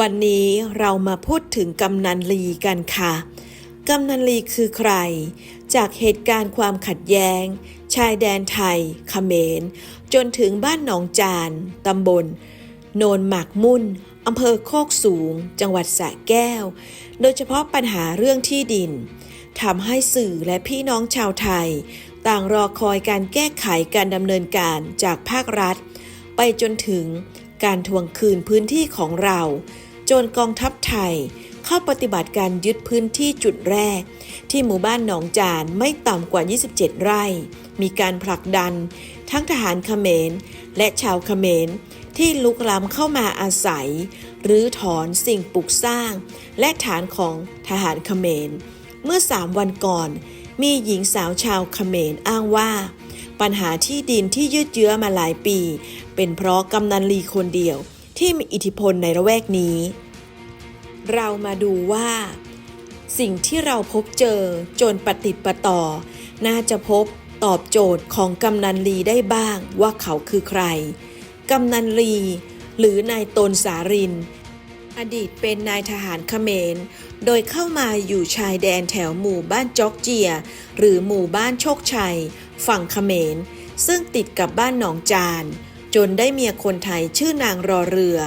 วันนี้เรามาพูดถึงกำนันลีกันค่ะ กำนันลีคือใคร จากเหตุการณ์ความขัดแย้ง ชายแดนไทยเขมร จนถึงบ้านหนองจานตำบล โนนหมากมุ่นอำเภอโคกสูง จังหวัดสระแก้ว โดยเฉพาะปัญหาเรื่องที่ดินทำให้สื่อและพี่น้องชาวไทย ต่างรอคอยการแก้ไขการดำเนินการจากภาครัฐ ไปจนถึง การทวงคืนพื้นที่ของเราจนกองทัพไทย เข้าปฏิบัติการยึดพื้นที่จุดแรก ที่หมู่บ้านหนองจานไม่ต่ำกว่า 27 ไร่ มีการผลักดัน ทั้งทหารเขมร และชาวเขมรที่ลุกล้ำเข้ามาอาศัย หรือถอนสิ่งปลูกสร้าง และฐานของทหารเขมร เมื่อสามวันก่อน มีหญิงสาวชาวเขมรอ้างว่า ปัญหาที่ดินที่ยืดเยื้อมาหลายปี เป็นเพราะกำนันลีคนเดียวที่มีอิทธิพลในละแวกนี้ เรามาดูว่า สิ่งที่เราพบเจอจนปฏิดประต่อ น่าจะพบตอบโจทย์ของกำนันลีได้บ้างว่าเขาคือใคร กำนันลี หรือนายตนสาริน อดีตเป็นนายทหารเขมร โดยเข้ามาอยู่ชายแดนแถวหมู่บ้านจอกเจีย หรือหมู่บ้านโชคชัย ฝั่งเขมร ซึ่งติดกับบ้านหนองจาน จนได้เมียคนไทยชื่อนางรอเรือ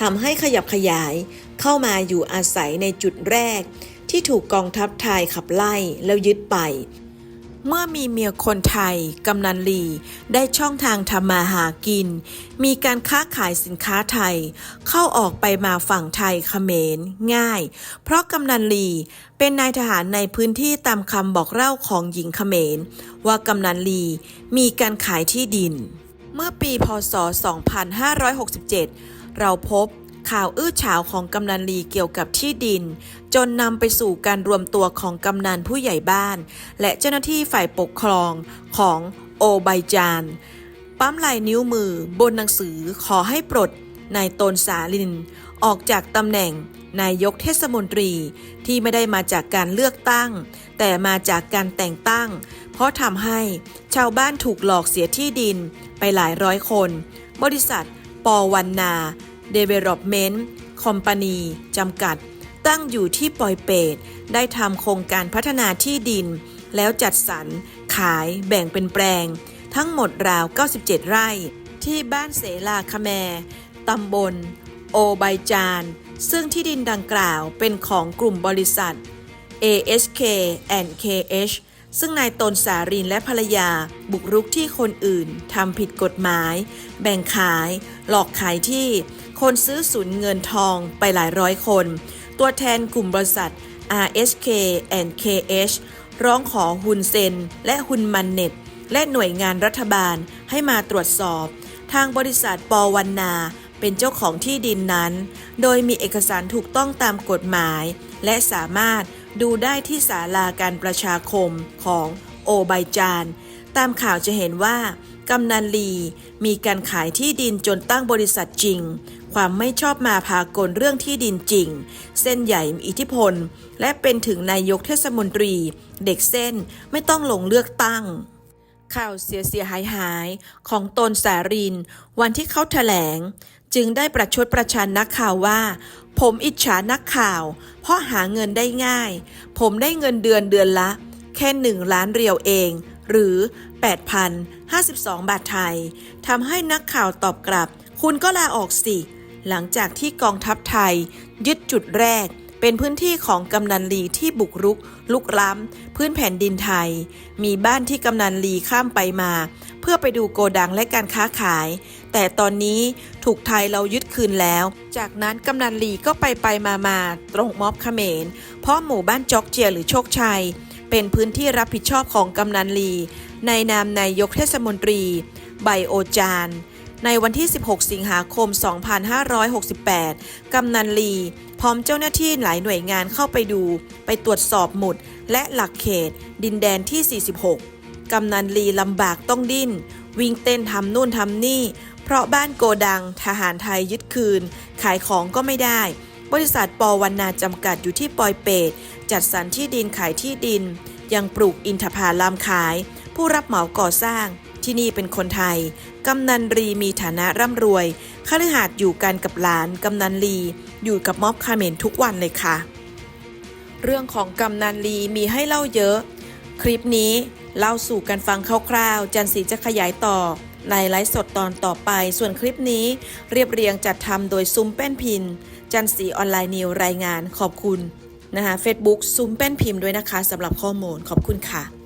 ทำให้ขยับขยายเข้ามาอยู่อาศัยในจุดแรก ที่ถูกกองทัพไทยขับไล่แล้วยึดไป เมื่อมีเมียคนไทย กำนันลีได้ช่องทางทำมาหากิน มีการค้าขายสินค้าไทย เข้าออกไปมาฝั่งไทยเขมร ง่าย เพราะกำนันลีเป็นนายทหารในพื้นที่ตามคำบอกเล่าของหญิงเขมร ว่ากำนันลีมีการขายที่ดิน เมื่อปีพศ 2567 เราพบ ข่าวอื้อฉาวของกำนันลีเกี่ยวกับที่ดิน จนนำไปสู่การรวมตัวของกำนันผู้ใหญ่บ้าน และเจ้าหน้าที่ฝ่ายปกครองของโอไบจาน ปั๊มลายนิ้วมือบนหนังสือขอให้ปลดนายตนสาลิน ออกจากตำแหน่งนายกเทศมนตรีที่ไม่ได้มาจากการเลือกตั้ง แต่มาจากการแต่งตั้ง เพราะทำให้ชาวบ้านถูกหลอกเสียที่ดินไปหลายร้อยคน บริษัท ปวันนา Development Company จำกัด ตั้งอยู่ที่ปอยเปตได้ทำโครงการพัฒนาที่ดิน แล้วจัดสรรขายแบ่งเป็นแปลง ทั้งหมดราว 97 ไร่ ที่บ้านเสลาคแมตำบล โอไบจาน ซึ่งที่ดินดังกล่าวเป็นของกลุ่มบริษัท ASK and KH ซึ่งนายตนสารินและภรรยาบุกรุกที่คนอื่นทำผิดกฎหมาย แบ่งขาย หลอกขายที่ คนซื้อสูญเงินทองไปหลายร้อยคน ตัวแทนกลุ่มบริษัท RSK and KH ร้องขอหุนเซน และหุนมันเน็ต และหน่วยงานรัฐบาลให้มาตรวจสอบ ทางบริษัทปวันนาเป็นเจ้าของที่ดินนั้น โดยมีเอกสารถูกต้องตามกฎหมาย และสามารถดูได้ที่ศาลาการประชาคมของโอไบจาน ตามข่าวจะเห็นว่ากำนันลีมีการขายที่ดินจนตั้งบริษัทจริง ความไม่ชอบมาพากลเรื่องที่ดินจริง เส้นใหญ่มีอิทธิพล และเป็นถึงนายกเทศมนตรี เด็กเส้นไม่ต้องลงเลือกตั้ง ข่าวเสียเสียหายหายของตนสาริน วันที่เขาแถลง จึงได้ประชดประชันนักข่าวว่า ผมอิจฉานักข่าว เพราะหาเงินได้ง่าย ผมได้เงินเดือนเดือนละ แค่หนึ่งล้านเรียวเองหรือ 8,052 บาทไทย ทำให้นักข่าวตอบกลับ คุณก็ลาออกสิ หลังจากที่กองทัพไทย ยึดจุดแรก เป็นพื้นที่ของกำนันลีที่บุกรุก ลุกล้ำพื้นแผ่นดินไทย มีบ้านที่กำนันลีข้ามไปมา เพื่อไปดูโกดังและการค้าขาย แต่ตอนนี้ถูกไทยเรายึดคืนแล้ว จากนั้นกำนันลีก็ไปไปมามาตรงม็อบเขมร เพราะหมู่บ้านจอกเจียหรือโชคชัย เป็นพื้นที่รับผิดชอบของกำนันลี ในนามนายกเทศมนตรีไบโอจาน ในวันที่ 16 สิงหาคม 2568 กำนันลี พร้อมเจ้าหน้าที่หลายหน่วยงานเข้าไปดู ไปตรวจสอบหมุด และหลักเขต ดินแดนที่ 46 กำนันลีลำบากต้องดิ้น วิ่งเต้นทำนู่นทำนี่ เพราะบ้านโกดัง ทหารไทยยึดคืน ขายของก็ไม่ได้ บริษัทปวันนาจำกัดอยู่ที่ปอยเปตจัดสรรที่ดินขายที่ดิน ยังปลูกอินทผลามขาย ผู้รับเหมาก่อสร้าง ที่นี่เป็นคนไทย กำนันรีมีฐานะร่ำรวยคฤหาสน์อยู่กันกับหลาน กำนันลีอยู่กับม็อบคาเมนทุกวันเลยค่ะ เรื่องของกำนันลีมีให้เล่าเยอะ คลิปนี้เล่าสู่กันฟังคร่าวๆ จันสีจะขยายต่อในไลฟ์สดตอนต่อไป ส่วนคลิปนี้เรียบเรียงจัดทำโดยซุ้มแป้นพิน จันสีออนไลน์นิวรายงานขอบคุณนะคะ Facebook ซุ้มแป้นพิมพ์ด้วยนะคะสำหรับข้อมูลขอบคุณค่ะ